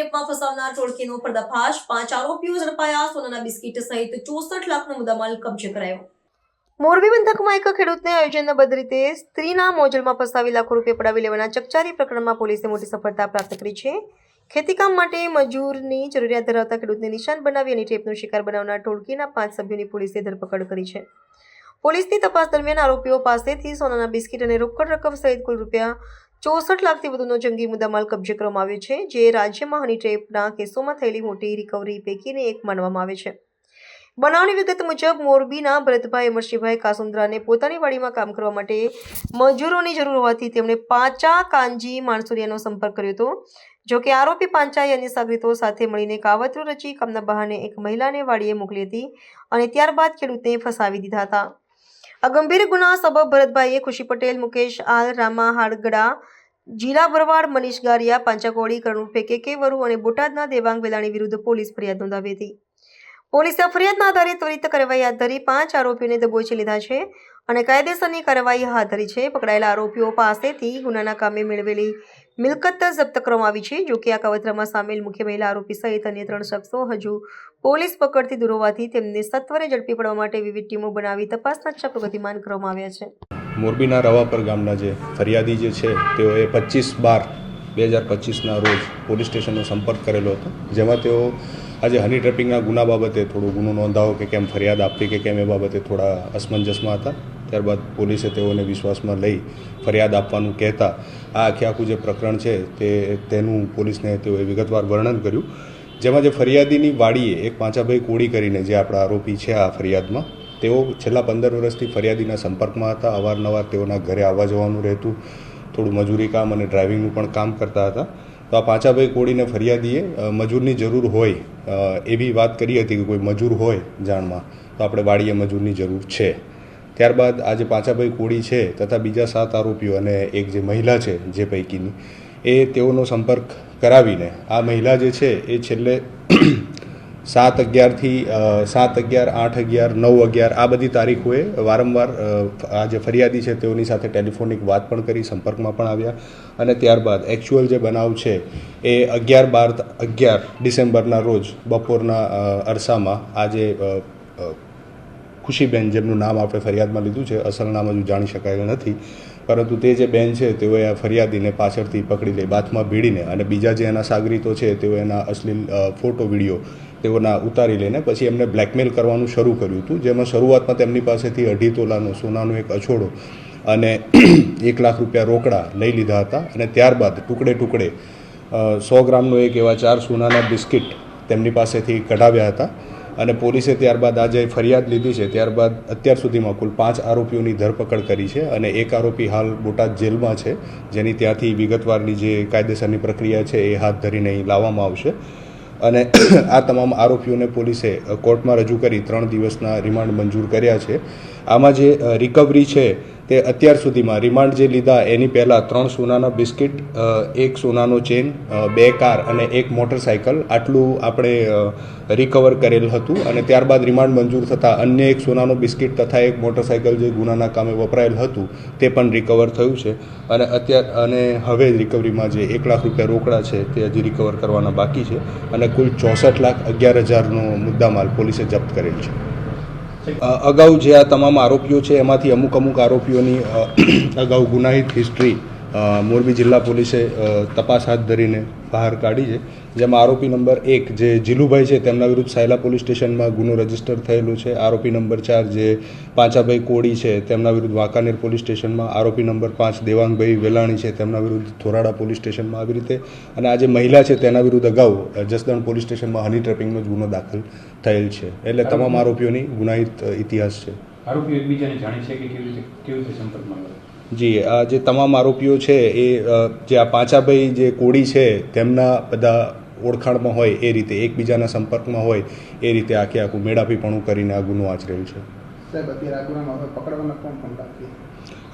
ટ્રેપમાં ફસાવનાર ટોળકીનો પર્દાફાશ, પાંચ આરોપીઓ ઝડપાયા, સોનાના બિસ્કીટ સહિત ચોસઠ લાખનો મુદ્દામાલ કબજે કરાયો. મોરબી પંથકમાં એક ખેડૂતને આયોજનબદ્ધ રીતે સ્ત્રીના મોજલમાં ફસાવી લાખો રૂપિયા પડાવી લેવાના ચકચારી પ્રકરણમાં પોલીસે મોટી સફળતા પ્રાપ્ત કરી છે. ખેતીકામ માટે મજૂરની જરૂરિયાત ધરાવતા ખેડૂતને નિશાન બનાવી અને ટેપનો શિકાર બનાવનાર ટોળકીના પાંચ સભ્યોની પોલીસે ધરપકડ કરી છે. પોલીસની તપાસ દરમિયાન આરોપીઓ પાસેથી સોનાના બિસ્કીટ અને રોકડ રકમ સહિત કુલ રૂપિયા ચોસઠ લાખથી વધુનો જંગી મુદ્દામાલ કબજે કરવામાં આવ્યો છે, જે રાજ્યમાં હની ટ્રેપના કેસોમાં થયેલી મોટી રિકવરી પૈકીને એક માનવામાં આવે છે. બનાવની વિગત મુજબ, મોરબીના ભરતભાઈ, અમરસિંહભાઈ કાસુંદ્રાને પોતાની વાડીમાં કામ કરવા માટે મજૂરોની જરૂર હોવાથી તેમણે પાંચા કાંજી માણસુરિયાનો સંપર્ક કર્યો હતો. જો કે આરોપી પાંચાએ અન્ય સાગરીતો સાથે મળીને કાવતરું રચી કામના બહાને એક મહિલાને વાડીએ મોકલી હતી અને ત્યારબાદ ખેડૂતને ફસાવી દીધા હતા. આ ગંભીર ગુના સબબ ભરતભાઈએ ખુશી પટેલ, મુકેશ આલ, રામા હાડગડા, જીલા ભરવાડ મનીષ ગારિયા, પાંચાકોળી, કરુણ ફેકે કે વરુ અને બોટાદના દેવાંગ વેલાણી વિરુદ્ધ પોલીસ ફરિયાદ નોંધાવી હતી. પોલીસે ફરિયાદના આધારે ત્વરિત કાર્યવાહી હાથ ધરી પાંચ આરોપીઓને દબોચી લીધા છે અને કાયદેસરની કાર્યવાહી હાથ ધરી છે. પકડાયેલા આરોપીઓ પાસેથી ગુનાના કામે મેળવેલી મિલકત જપ્ત કરવામાં આવી છે જોકે આ કવતરામાં સામેલ મુખ્ય મહિલા આરોપી સહિત અન્ય ત્રણ શખ્સો હજુ પોલીસ પકડથી દૂર હોવાથી તેમને સત્વરે ઝડપી પડવા માટે વિવિધ ટીમો બનાવી તપાસના ચક્ર ગતિમાન કરવામાં આવ્યા છે. મોરબીના રવાપર ગામના જે ફરિયાદી જે છે, તેઓએ પચીસ બાર બે હજાર પચીસના રોજ પોલીસ સ્ટેશનનો સંપર્ક કરેલો હતો, જેમાં તેઓ આજે હની ટ્રેપિંગના ગુના બાબતે થોડો ગુનો નોંધાવો કે કેમ ફરિયાદ આપવી કે કેમ એ બાબતે થોડા અસમંજસમાં હતા. ત્યારબાદ પોલીસે તેઓને વિશ્વાસમાં લઈ ફરિયાદ આપવાનું કહેતા આ આખે આખું જે પ્રકરણ છે તે તેનું પોલીસને તેઓએ વિગતવાર વર્ણન કર્યું. જેમાં જે ફરિયાદીની વાડીએ એક પાંચાભાઈ કોળી કરીને જે આપણા આરોપી છે આ ફરિયાદમાં, તેઓ છેલ્લા પંદર વર્ષથી ફરિયાદીના સંપર્કમાં હતા, અવારનવાર તેઓના ઘરે આવવા જવાનું રહેતું, થોડું મજૂરી કામ અને ડ્રાઇવિંગનું પણ કામ કરતા હતા. તો આ પાંચાભાઈ કોળીને ફરિયાદીએ મજૂરની જરૂર હોય એવી વાત કરી હતી કે કોઈ મજૂર હોય જાણમાં, તો આપણે વાડીએ મજૂરની જરૂર છે. ત્યારબાદ આજે પાંચાભાઈ કોળી છે તથા બીજા સાત આરોપીઓ અને એક જે મહિલા છે જે પૈકીની, એ તેઓનો સંપર્ક કરાવીને આ મહિલા જે છે એ છેલ્લે સાત અગિયારથી સાત અગિયાર, આઠ અગિયાર, નવ અગિયાર આ બધી તારીખોએ વારંવાર આ જે ફરિયાદી છે તેઓની સાથે ટેલિફોનિક વાત પણ કરી, સંપર્કમાં પણ આવ્યા અને ત્યારબાદ એકચ્યુઅલ જે બનાવ છે એ અગિયાર બાર, અગિયાર ડિસેમ્બરના રોજ બપોરના અરસામાં આજે ખુશીબેન, જેમનું નામ આપણે ફરિયાદમાં લીધું છે, અસલ નામ હજુ જાણી શકાયેલ નથી. પરંતુ તે જે બેન છે, તેઓએ આ ફરિયાદીને પાછળથી પકડી લઈ, બાથમાં ભીડીને અને બીજા જે એના સાગરીતો છે, તેઓ એના અશ્લીલ ફોટો, વીડિયો તેઓના ઉતારી લઈને પછી એમને બ્લેકમેલ કરવાનું શરૂ કર્યું હતું. જેમાં શરૂઆતમાં તેમની પાસેથી અઢી તોલાનો સોનાનો એક અછોડો અને એક લાખ રૂપિયા રોકડા લઈ લીધા હતા અને ત્યારબાદ ટુકડે ટુકડે સો ગ્રામનો એક એવા ચાર સોનાના બિસ્કિટ તેમની પાસેથી કઢાવ્યા હતા. અને પોલીસે ત્યારબાદ આજે ફરિયાદ લીધી છે, ત્યારબાદ અત્યાર સુધીમાં કુલ પાંચ આરોપીઓની ધરપકડ કરી છે અને એક આરોપી હાલ બોટાદ જેલમાં છે, જેની ત્યાંથી વિગતવારની જે કાયદેસરની પ્રક્રિયા છે એ હાથ ધરીને અહીં લાવવામાં આવશે. અને આ તમામ આરોપીઓને પોલીસે કોર્ટમાં રજૂ કરી ત્રણ દિવસના રિમાન્ડ મંજૂર કર્યા છે. આમાં જે રિકવરી છે તે અત્યાર સુધીમાં રિમાન્ડ જે લીધા, એની પહેલાં ત્રણ સોનાના બિસ્કિટ એક સોનાનો ચેન બે કાર અને એક મોટરસાયકલ આટલું આપણે રિકવર કરેલ હતું અને ત્યારબાદ રિમાન્ડ મંજૂર થતાં અન્ય એક સોનાનો બિસ્કિટ તથા એક મોટરસાયકલ જે ગુનાના કામે વપરાયેલ હતું, તે પણ રિકવર થયું છે. અને અત્યાર, અને હવે રિકવરીમાં જે એક લાખ રૂપિયા રોકડા છે તે હજી રિકવર કરવાના બાકી છે અને કુલ ચોસઠ લાખ અગિયાર હજારનો મુદ્દામાલ પોલીસે જપ્ત કરેલ છે. અગાઉ જે આ તમામ આરોપીઓ છે એમાંથી અમુક અમુક આરોપીઓની અગાઉ ગુનાહિત હિસ્ટ્રી મોરબી જિલ્લા પોલીસે તપાસ હાથ ધરીને બહાર કાઢી છે. જેમાં આરોપી નંબર એક જે જીલુભાઈ છે, તેમના વિરુદ્ધ સાયલા પોલીસ સ્ટેશનમાં ગુનો રજિસ્ટર થયેલો છે. આરોપી નંબર ચાર જે પાંચાભાઈ કોડી છે, તેમના વિરુદ્ધ વાંકાનેર પોલીસ સ્ટેશનમાં. આરોપી નંબર પાંચ દેવાંગભાઈ વેલાણી છે, તેમના વિરુદ્ધ થોરાડા પોલીસ સ્ટેશનમાં આવી રીતે. અને આ જે મહિલા છે, તેના વિરુદ્ધ અગાઉ જસદણ પોલીસ સ્ટેશનમાં હની ટ્રેપિંગનો જ ગુનો દાખલ થયેલ છે. એટલે તમામ આરોપીઓની ગુનાહિત ઇતિહાસ છે. આરોપીઓ એકબીજાને જાણે છે કે કેવી રીતે કેવી રીતે સંપર્કમાં જી આ જે તમામ આરોપીઓ છે એ જે આ પાંચાભાઈ જે કોળી છે તેમના બધા ઓળખાણમાં હોય એ રીતે એકબીજાના સંપર્કમાં હોય એ રીતે આખે આખું મેળાપીપણું કરીને આ ગુનો આચરેલ છે.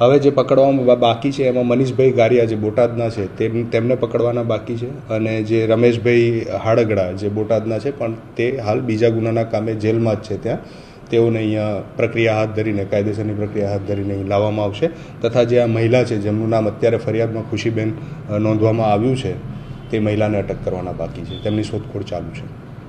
હવે જે પકડવામાં બાકી છે એમાં મનીષભાઈ ગારિયા જે બોટાદના છે તેમ તેમને પકડવાના બાકી છે અને જે રમેશભાઈ હાડગડા જે બોટાદના છે પણ તે હાલ બીજા ગુનાના કામે જેલમાં જ છે ત્યાં. તેઓને અહીંયા પ્રક્રિયા હાથ ધરીને, કાયદેસરની પ્રક્રિયા હાથ ધરીને અહીં લાવવામાં આવશે. તથા જે આ મહિલા છે, જેમનું નામ અત્યારે ફરિયાદમાં ખુશીબેન નોંધવામાં આવ્યું છે, તે મહિલાને અટક કરવાના બાકી છે. તેમની શોધખોળ ચાલુ છે.